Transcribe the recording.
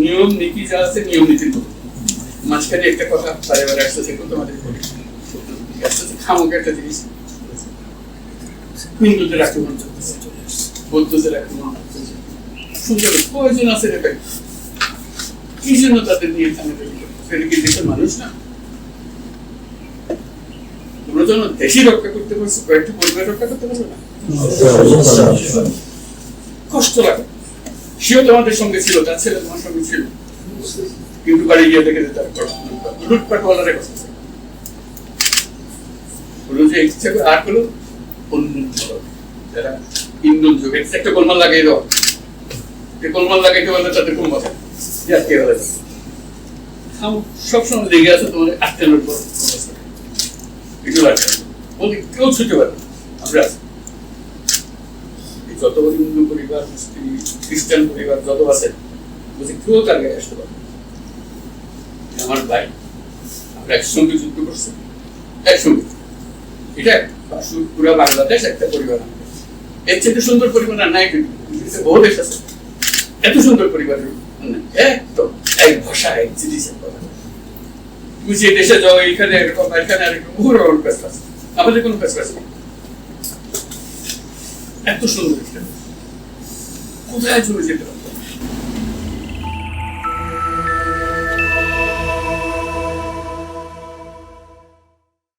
নিয়ম নীতি যা আছে নিয়ম নীতির মতো মাঝখানে একটা কথা বারে বারে তোমাদের খামুক একটা জিনিস? হিন্দুদের আক্রমণ চলতেছে বৌদ্ধদের আক্রমণ চলতেছে। সুন্দর প্রয়োজন আছে রে ভাই কি জন্য তাদের নিয়ে করতেছে? এটা কি দেশের মানুষ না? তোমরা যেন দেশই রক্ষা করতে পারছ কয়েকটি পরিবার রক্ষা করতে পারবে না? কষ্ট লাগে। সেও তোমাদের সঙ্গে ছিল তার ছেলে তোমার সঙ্গে ছিল। কিন্তু বাড়ি গিয়ে দেখে তার কথা। যে ইচ্ছা আর হলো যারা একটা গোলমাল লাগাই দাও। গোলমাল লাগাইতে বললে তাদের কোন কথা যে আজকে হলে সবসময় লেগে আছে, তোমার আটকে লুটবো। এগুলো কেউ ছুটে পারে আমরা আছি। যত পরিবার, মুসলিম, খ্রিস্টান পরিবার যত আছে কেউ তার গায়ে আসতে পারে। না। আমার ভাই, আমরা একসঙ্গে যুদ্ধ করছি। একসঙ্গে। এটা পুরো বাংলাদেশ একটা পরিবার। এর চেয়ে সুন্দর পরিবার আর নাই কিন্তু। বহু দেশ আছে। এত সুন্দর পরিবার একদম। এক ভাষা, এক কথা। যে দেশে যাও এখানে এরকম এখানে এরকম, বহু রকম পেশ আছে। আমাদের কোনো পেশ আছে এত সুন্দর। কোথায় চলে যেতে হবে